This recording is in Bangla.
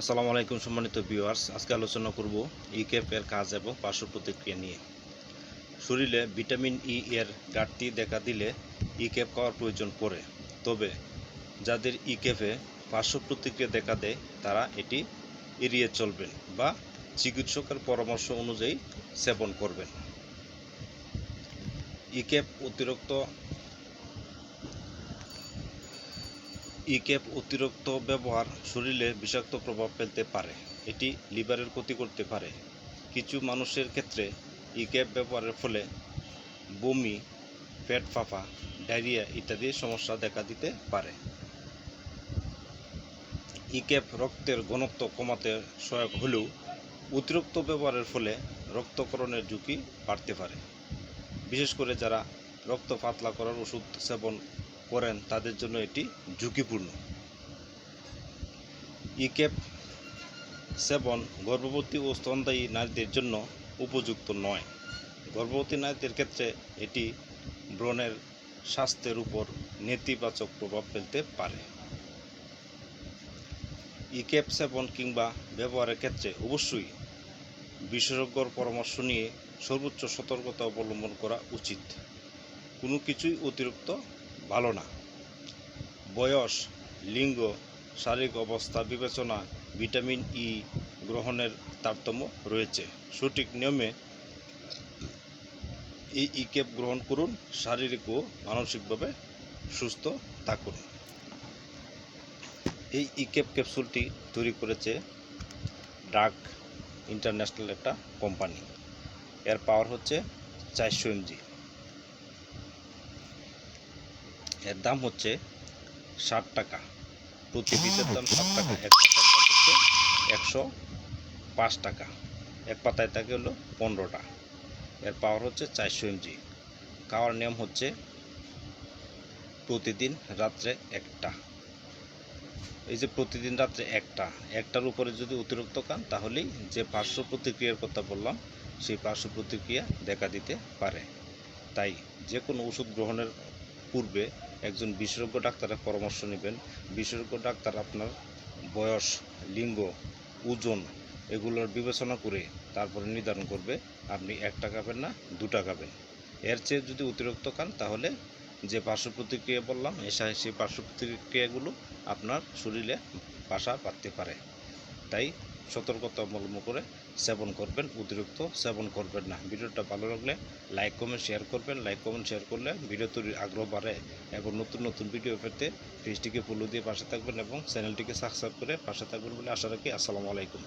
আসসালামু আলাইকুম সম্মানিত ভিউয়ার্স আজকে আলোচনা করব ই ক্যাপের কাজ এবং পার্শ্ব প্রতিক্রিয়া নিয়ে। শরীরে ভিটামিন ই এর ঘাটতি দেখা দিলে ই ক্যাপ খাওয়ার প্রয়োজন পড়ে। তবে যাদের ই ক্যাপে পার্শ্ব প্রতিক্রিয়া দেখা দেয়, তারা এটি এড়িয়ে চলবেন বা চিকিৎসকের পরামর্শ অনুযায়ী সেবন করবেন। ই ক্যাপ অতিরিক্ত ই ক্যাপ অতিরিক্ত ব্যবহার শরীরে বিষাক্ত প্রভাব ফেলতে পারে। এটি লিভারের ক্ষতি করতে পারে। কিছু মানুষের ক্ষেত্রে ই ক্যাপ ব্যবহারের ফলে বমি, পেট ফাঁপা, ডায়রিয়া ইত্যাদি সমস্যা দেখা দিতে পারে। ই ক্যাপ রক্তের ঘনত্ব কমাতে সহায়ক হলেও অতিরিক্ত ব্যবহারের ফলে রক্তকরণের ঝুঁকি বাড়তে পারে। বিশেষ করে যারা রক্ত পাতলা করার ওষুধ সেবন করেন, তাদের জন্য এটি ঝুঁকিপূর্ণ। ইকেপ সেবন গর্ভবতী ও স্তনদায়ী নারীদের জন্য উপযুক্ত নয়। গর্ভবতী নারীদের ক্ষেত্রে এটি ব্রণের স্বাস্থ্যের উপর নেতিবাচক প্রভাব ফেলতে পারে। ইকেপ সেবন কিংবা ব্যবহারের ক্ষেত্রে অবশ্যই বিশেষজ্ঞর পরামর্শ নিয়ে সর্বোচ্চ সতর্কতা অবলম্বন করা উচিত। কোনো কিছুই অতিরিক্ত ভালো না। বয়স, লিঙ্গ, শারীরিক অবস্থা, বিবেচনা, ভিটামিন ই গ্রহণের তারতম্য রয়েছে। সঠিক নিয়মে এই ই ক্যাপ গ্রহণ করুন, শারীরিক ও মানসিকভাবে সুস্থ থাকুন। এই ই ক্যাপ ক্যাপসুলটি তৈরি করেছে ডাক ইন্টারন্যাশনাল একটা কোম্পানি। এর পাওয়ার হচ্ছে চারশো এমজি। এর দাম হচ্ছে ষাট টাকা। প্রতি পিসের দাম ষাট টাকা এক পাতার দাম হচ্ছে একশো পাঁচ টাকা। এক পাতায় থাকে হলো পনেরোটা। এর পাওয়ার হচ্ছে চারশো এমজি খাওয়ার নিয়ম হচ্ছে প্রতিদিন রাত্রে একটা। এই যে প্রতিদিন রাত্রে একটা একটার উপরে যদি অতিরিক্ত খান তাহলেই যে পার্শ্ব প্রতিক্রিয়ার কথা বললাম সেই পার্শ্ব প্রতিক্রিয়া দেখা দিতে পারে। তাই যে কোনো ওষুধ গ্রহণের পূর্বে একজন বিশেষজ্ঞ ডাক্তারের পরামর্শ নেবেন। বিশেষজ্ঞ ডাক্তার আপনার বয়স, লিঙ্গ, ওজন এগুলোর বিবেচনা করে তারপরে নির্ধারণ করবে, আপনি একটা খাবেন না দুটা খাবেন। এর চেয়ে যদি অতিরিক্ত খান, তাহলে যে পার্শ্ব প্রতিক্রিয়া বললাম সেই পার্শ্ব প্রতিক্রিয়াগুলো আপনার শরীরে বাসা বাঁধতে পারে। তাই সতর্কতা অবলম্বন করে সেবন করবেন, অতিরিক্ত সেবন করবেন না। ভিডিওটা ভালো লাগলে লাইক, কমেন্ট, শেয়ার করবেন। লাইক, কমেন্ট, শেয়ার করলে ভিডিও তৈরির আগ্রহ বাড়ে এবং নতুন নতুন ভিডিও পেতে পেজটিকে ফলো দিয়ে পাশে থাকবেন এবং চ্যানেলটিকে সাবস্ক্রাইব করে পাশে থাকবেন বলে আশা রাখি। আসসালামু আলাইকুম।